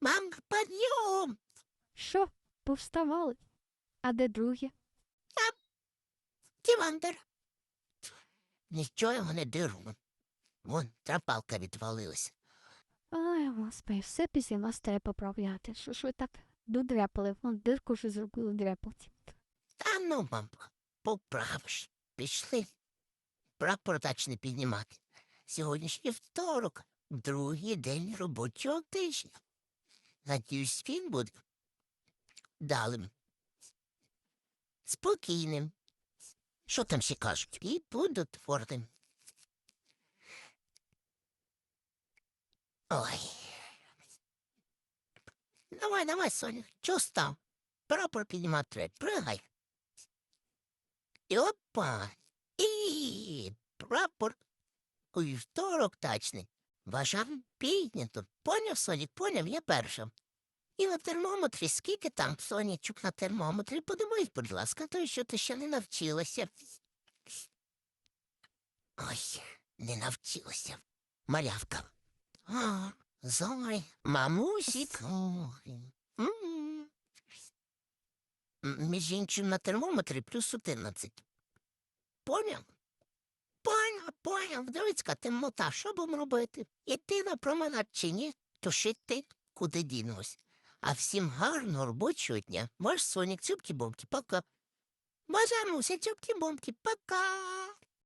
Мам, підйом! Що, повставали? А де другі? Тівандер. Нічого його не диру. Вон, трапалка відвалилась. Ай, господи, все після вас треба поправляти. Що ж ви так додряпали? Вон дирку вже зробили дряпати. Та ну, мам, поправиш. Пішли. Прапор так не піднімати. Сьогоднішній второк, другий день робочого тижня. Надіюсь, він буде далим. Спокійним. Що там ще кажуть? І буду твердим. Ой. Давай, давай, Соня, чого став? Прапор піднімати треба. Пригай. І опа. І прапор у вівторок тачний. Важам піднято. Поняв, Сонік, поняв, я перша. І на термометрі, скільки там, Сонічок, на термометрі, подивись, будь ласка, то що ти ще не навчилася. Ой, не навчилася. Малявка. А, зой, мамусік. Між іншим на термометрі плюс 11. Поняв? Поняв, поняв. Дивіться, темнота, що будемо робити? Іти на променад чи ні? То ще ти куди дінусь. А всім гарного робочого дня. Ваш Сонік, цюбки-бомки, пока. Бажаємо усі цюбки-бомки, пока.